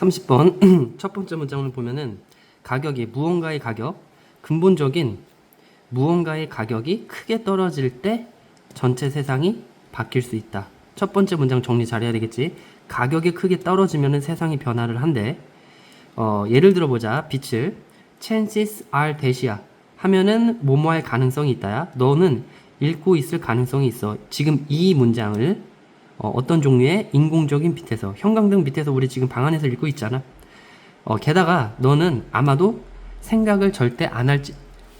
30번 첫 번째 문장을 보면은 가격이 무언가의 가격 근본적인 무언가의 가격이 크게 떨어질 때 전체 세상이 바뀔 수 있다. 첫 번째 문장 정리 잘해야 되겠지. 가격이 크게 떨어지면은 세상이 변화를 한대. 어, 예를 들어 보자. 빛을 chances are that이야. 하면은 뭐뭐할 가능성이 있다야. 너는 읽고 있을 가능성이 있어. 지금 이 문장을 어, 어떤 종류의 인공적인 빛에서 형광등 빛에서 우리 지금 방 안에서 읽고 있잖아. 어, 게다가 너는 아마도 생각을 절대 안 할지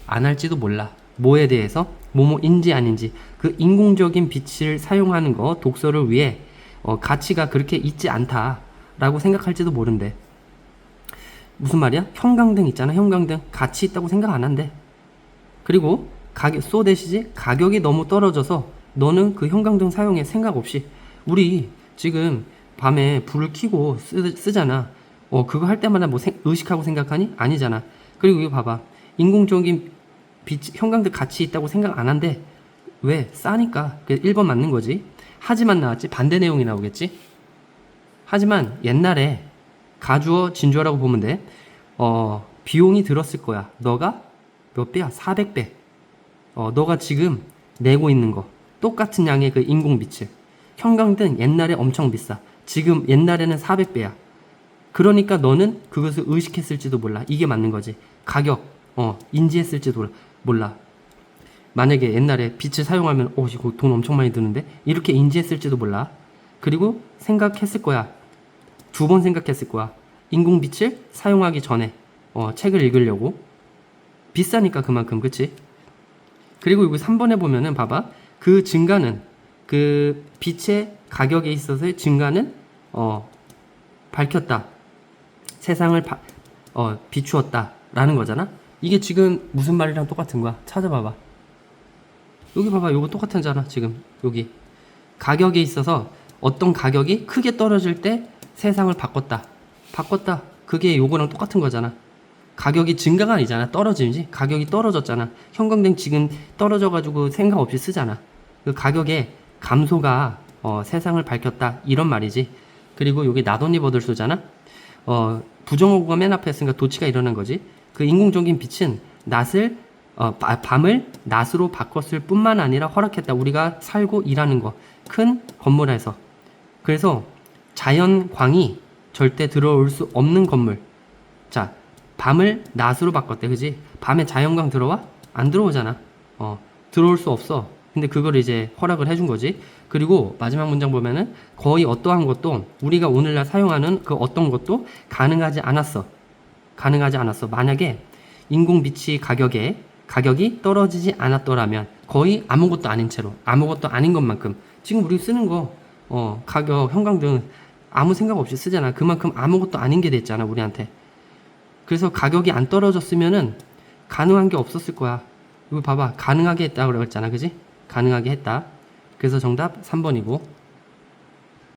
안 할지도 몰라. 뭐에 대해서 뭐뭐인지 아닌지 그 인공적인 빛을 사용하는 거 독서를 위해 어, 가치가 그렇게 있지 않다라고 생각할지도 모른대. 무슨 말이야? 형광등 있잖아. 형광등 가치 있다고 생각 안 한대. 그리고 가격 소 대시지 가격이 너무 떨어져서 너는 그 형광등 사용에 생각 없이 우리 지금 밤에 불을 켜고 쓰, 쓰잖아. 어 그거 할 때마다 뭐 생- 의식하고 생각하니? 아니잖아. 그리고 이거 봐봐. 인공적인 빛 형광등 가치 있다고 생각 안 한대. 왜? 싸니까. 그 1번 맞는 거지. 하지만 나왔지. 반대 내용이 나오겠지. 하지만 옛날에 가주어 진주어라고 보면 돼. 어, 비용이 들었을 거야. 너가 몇 배야? 400배. 어, 너가 지금 내고 있는 거. 똑같은 양의 그 인공빛을. 형광등 옛날에 엄청 비싸. 지금 옛날에는 400배야. 그러니까 너는 그것을 의식했을지도 몰라. 이게 맞는 거지. 가격, 어, 인지했을지도 몰라. 만약에 옛날에 빛을 사용하면, 어, 이거 돈 엄청 많이 드는데? 이렇게 인지했을지도 몰라. 그리고 생각했을 거야. 두 번 생각했을 거야. 인공빛을 사용하기 전에, 어, 책을 읽으려고. 비싸니까 그만큼, 그치? 그리고 여기 3번에 보면은 봐봐. 그 증가는, 그 빛의 가격에 있어서의 증가는, 어, 밝혔다. 세상을 바- 어, 비추었다. 라는 거잖아? 이게 지금 무슨 말이랑 똑같은 거야? 찾아봐봐. 여기 봐봐. 요거 똑같잖아. 지금. 여기. 가격에 있어서 어떤 가격이 크게 떨어질 때 세상을 바꿨다. 바꿨다. 그게 요거랑 똑같은 거잖아. 가격이 증가가 아니잖아. 떨어지지. 가격이 떨어졌잖아. 형광등 지금 떨어져가지고 생각 없이 쓰잖아. 그 가격의 감소가 어, 세상을 밝혔다. 이런 말이지. 그리고 여기 나돈이 버들소잖아. 어, 부정어구가 맨 앞에 있으니까 도치가 일어난 거지. 그 인공적인 빛은 낮을 어, 바- 밤을 낮으로 바꿨을 뿐만 아니라 허락했다. 우리가 살고 일하는 거. 큰 건물에서. 그래서 자연광이 절대 들어올 수 없는 건물. 자, 밤을 낮으로 바꿨대. 그지? 밤에 자연광 들어와? 안 들어오잖아. 어, 들어올 수 없어. 근데 그걸 이제 허락을 해준 거지. 그리고 마지막 문장 보면은 거의 어떠한 것도 우리가 오늘날 사용하는 그 어떤 것도 가능하지 않았어. 가능하지 않았어. 만약에 인공빛이 가격에 가격이 떨어지지 않았더라면 거의 아무것도 아닌 채로 아무것도 아닌 것만큼 지금 우리 쓰는 거 어, 가격 형광등 아무 생각 없이 쓰잖아. 그만큼 아무것도 아닌 게 됐잖아 우리한테. 그래서 가격이 안 떨어졌으면은 가능한 게 없었을 거야. 이거 봐봐. 가능하게 했다 그랬잖아. 그지? 가능하게 했다. 그래서 정답 3번이고